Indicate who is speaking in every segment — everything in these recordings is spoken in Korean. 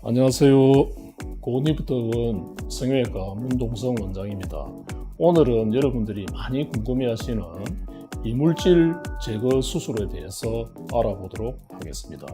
Speaker 1: 안녕하세요. 고니부터원 성형외과 문동성 원장입니다. 오늘은 여러분들이 많이 궁금해하시는 이물질 제거 수술에 대해서 알아보도록 하겠습니다.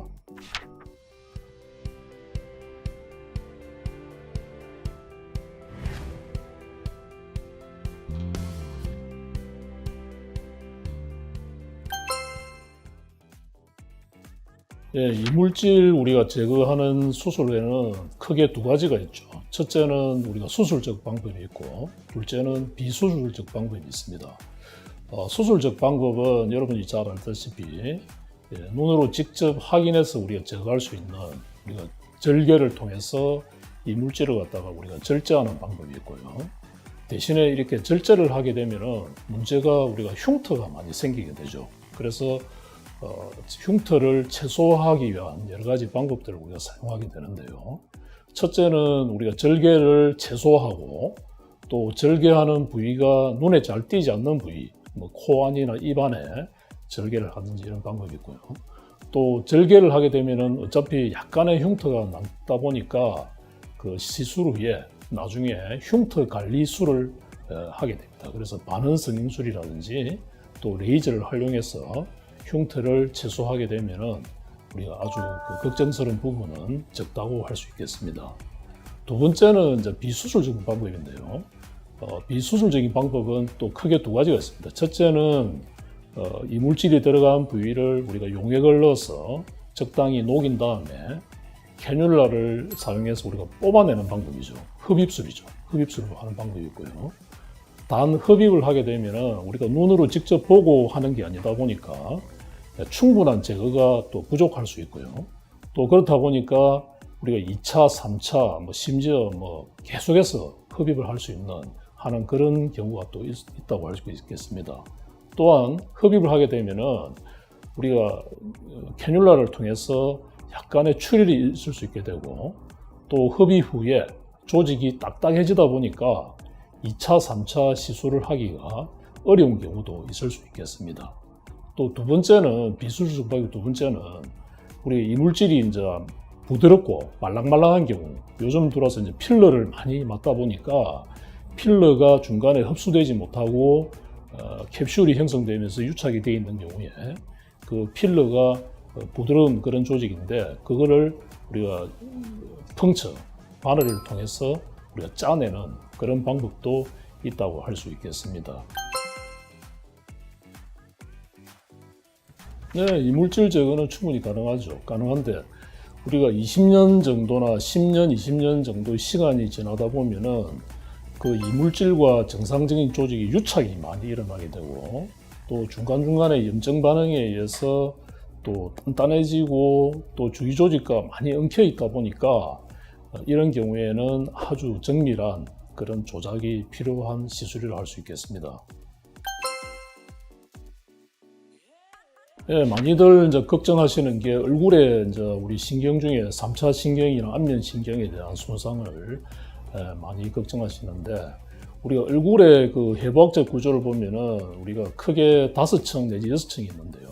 Speaker 1: 예, 이물질 우리가 제거하는 수술에는 크게 두 가지가 있죠. 첫째는 우리가 수술적 방법이 있고, 둘째는 비수술적 방법이 있습니다. 어, 수술적 방법은 여러분이 잘 알다시피 예, 눈으로 직접 확인해서 우리가 제거할 수 있는 우리가 절개를 통해서 이물질을 갖다가 우리가 절제하는 방법이 있고요. 대신에 이렇게 절제를 하게 되면은 문제가 우리가 흉터가 많이 생기게 되죠. 그래서 어, 흉터를 최소화하기 위한 여러 가지 방법들을 우리가 사용하게 되는데요. 첫째는 우리가 절개를 최소화하고 또 절개하는 부위가 눈에 잘 띄지 않는 부위, 뭐 코 안이나 입 안에 절개를 하든지 이런 방법이 있고요. 또 절개를 하게 되면은 어차피 약간의 흉터가 남다 보니까 그 시술 후에 나중에 흉터 관리술을 어, 하게 됩니다. 그래서 반응 성형술이라든지 또 레이저를 활용해서 흉터를 최소화하게 되면은 우리가 아주 그 걱정스러운 부분은 적다고 할 수 있겠습니다. 두 번째는 이제 비수술적인 방법인데요. 어, 비수술적인 방법은 또 크게 두 가지가 있습니다. 첫째는 어, 이물질이 들어간 부위를 우리가 용액을 넣어서 적당히 녹인 다음에 캐뉼라를 사용해서 우리가 뽑아내는 방법이죠. 흡입술이죠. 흡입술로 하는 방법이 있고요. 단 흡입을 하게 되면 우리가 눈으로 직접 보고 하는 게 아니다 보니까 충분한 제거가 또 부족할 수 있고요. 또 그렇다 보니까 우리가 2차, 3차, 뭐 심지어 뭐 계속해서 흡입을 할 수 있는 하는 그런 경우가 또 있, 다고 할 수 있겠습니다. 또한 흡입을 하게 되면은 우리가 캐뉼라를 통해서 약간의 출혈이 있을 수 있게 되고 또 흡입 후에 조직이 딱딱해지다 보니까 2차, 3차 시술을 하기가 어려운 경우도 있을 수 있겠습니다. 또 두 번째는 비수술 방법 두 번째는 우리 이물질이 이제 부드럽고 말랑말랑한 경우 요즘 들어서 이제 필러를 많이 맞다 보니까 필러가 중간에 흡수되지 못하고 어, 캡슐이 형성되면서 유착이 되어 있는 경우에 그 필러가 어, 부드러운 그런 조직인데 그거를 우리가 펑처 바늘을 통해서 우리가 짜내는 그런 방법도 있다고 할 수 있겠습니다. 네, 이물질 제거는 충분히 가능하죠. 가능한데 우리가 20년 정도나 10년, 20년 정도 시간이 지나다 보면은 그 이물질과 정상적인 조직이 유착이 많이 일어나게 되고 또 중간중간에 염증 반응에 의해서 또 단단해지고 또 주위 조직과 많이 엉켜 있다 보니까 이런 경우에는 아주 정밀한 그런 조작이 필요한 시술이라 할 수 있겠습니다. 예, 많이들 이제 걱정하시는 게 얼굴에 이제 우리 신경 중에 3차 신경이나 안면 신경에 대한 손상을 예, 많이 걱정하시는데 우리가 얼굴의 그 해부학적 구조를 보면은 우리가 크게 다섯 층 내지 여섯 층이 있는데요.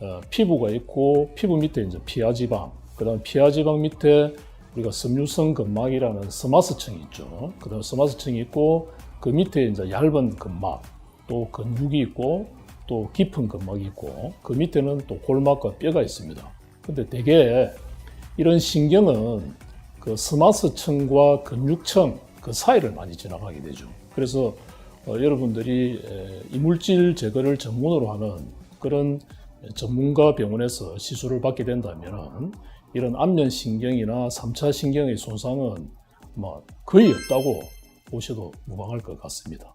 Speaker 1: 어, 피부가 있고 피부 밑에 이제 피하 지방, 그다음 피하 지방 밑에 우리가 섬유성 근막이라는 스마스층이 있죠. 그다음 스마스층이 있고 그 밑에 이제 얇은 근막, 또 근육이 있고 또 깊은 근막이 있고 그 밑에는 또 골막과 뼈가 있습니다. 근데 대개 이런 신경은 그 스마스층과 근육층 그 사이를 많이 지나가게 되죠. 그래서 어, 여러분들이 에, 이물질 제거를 전문으로 하는 그런 전문가 병원에서 시술을 받게 된다면 이런 안면 신경이나 3차 신경의 손상은 뭐 거의 없다고 보셔도 무방할 것 같습니다.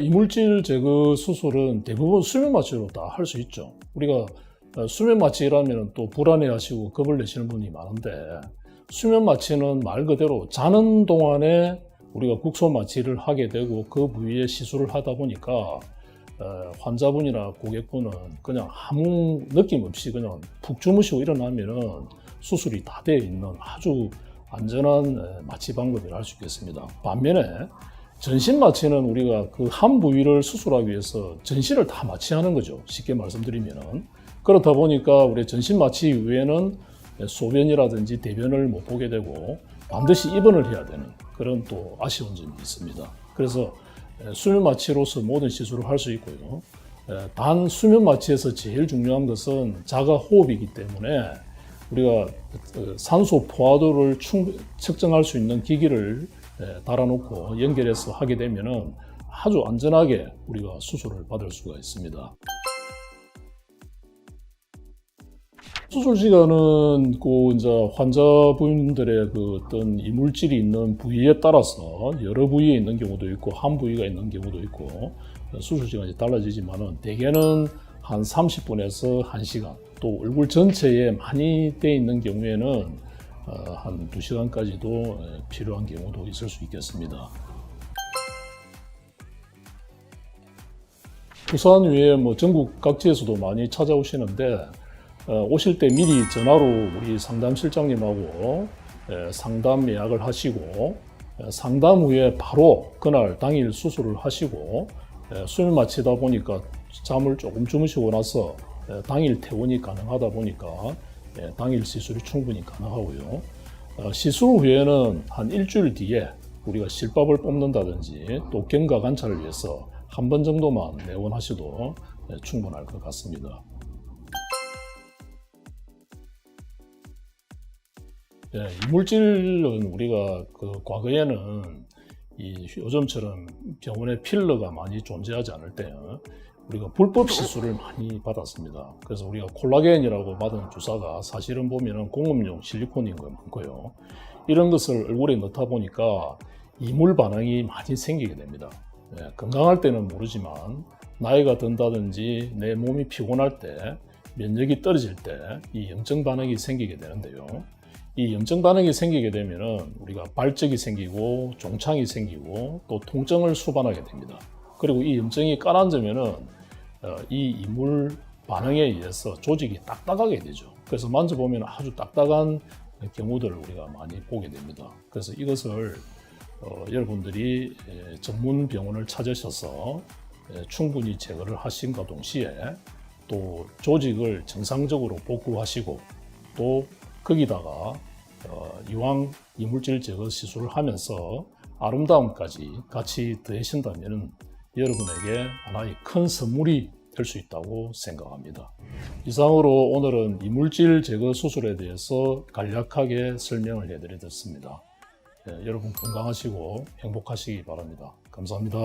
Speaker 1: 이물질 제거 수술은 대부분 수면 마취로 다 할 수 있죠. 우리가 어, 수면 마취라면 또 불안해하시고 겁을 내시는 분이 많은데 수면 마취는 말 그대로 자는 동안에 우리가 국소 마취를 하게 되고 그 부위에 시술을 하다 보니까 어, 환자분이나 고객분은 그냥 아무 느낌 없이 그냥 푹 주무시고 일어나면은 수술이 다 되어 있는 아주 안전한 에, 마취 방법이라 할 수 있겠습니다. 반면에 전신 마취는 우리가 그 한 부위를 수술하기 위해서 전신을 다 마취하는 거죠. 쉽게 말씀드리면은 그렇다 보니까 우리 전신 마취 이후에는 소변이라든지 대변을 못 보게 되고 반드시 입원을 해야 되는 그런 또 아쉬운 점이 있습니다. 그래서 수면 마취로서 모든 시술을 할 수 있고요. 에, 단 수면 마취에서 제일 중요한 것은 자가 호흡이기 때문에 우리가 어, 산소 포화도를 충, 측정할 수 있는 기기를 에, 달아놓고 연결해서 하게 되면은 아주 안전하게 우리가 수술을 받을 수가 있습니다. 수술 시간은 그 이제 환자분들의 그 어떤 이물질이 있는 부위에 따라서 여러 부위에 있는 경우도 있고 한 부위가 있는 경우도 있고 수술 시간이 달라지지만은 대개는 한 30분에서 1시간 또 얼굴 전체에 많이 돼 있는 경우에는 어, 한 2시간까지도 필요한 경우도 있을 수 있겠습니다. 부산 외에 뭐 전국 각지에서도 많이 찾아오시는데 어, 오실 때 미리 전화로 우리 상담 실장님하고 에, 상담 예약을 하시고 에, 상담 후에 바로 그날 당일 수술을 하시고 에, 수면 마치다 보니까 잠을 조금 주무시고 나서 에, 당일 퇴원이 가능하다 보니까 에, 당일 시술이 충분히 가능하고요. 어, 시술 후에는 한 일주일 뒤에 우리가 실밥을 뽑는다든지 또 경과 관찰을 위해서 한 번 정도만 내원하셔도 에, 충분할 것 같습니다. 예, 이물질은 우리가 그 과거에는 이 요즘처럼 병원에 필러가 많이 존재하지 않을 때 우리가 불법 시술을 많이 받았습니다. 그래서 우리가 콜라겐이라고 받은 주사가 사실은 보면은 공업용 실리콘인 거 많고요. 이런 것을 얼굴에 넣다 보니까 이물 반응이 많이 생기게 됩니다. 예, 건강할 때는 모르지만 나이가 든다든지 내 몸이 피곤할 때 면역이 떨어질 때 이 염증 반응이 생기게 되는데요. 이 염증 반응이 생기게 되면은 우리가 발적이 생기고 종창이 생기고 또 통증을 수반하게 됩니다. 그리고 이 염증이 가라앉으면은 어, 이 이물 반응에 의해서 조직이 딱딱하게 되죠. 그래서 만져보면 아주 딱딱한 경우들을 우리가 많이 보게 됩니다. 그래서 이것을 어, 여러분들이 에, 전문 병원을 찾으셔서 에, 충분히 제거를 하신과 동시에 또 조직을 정상적으로 복구하시고 또 거기다가 어, 이왕 이물질 제거 시술을 하면서 아름다움까지 같이 더해신다면 여러분에게 하나의 큰 선물이 될 수 있다고 생각합니다. 이상으로 오늘은 이물질 제거 수술에 대해서 간략하게 설명을 해드렸습니다. 예, 여러분 건강하시고 행복하시기 바랍니다. 감사합니다.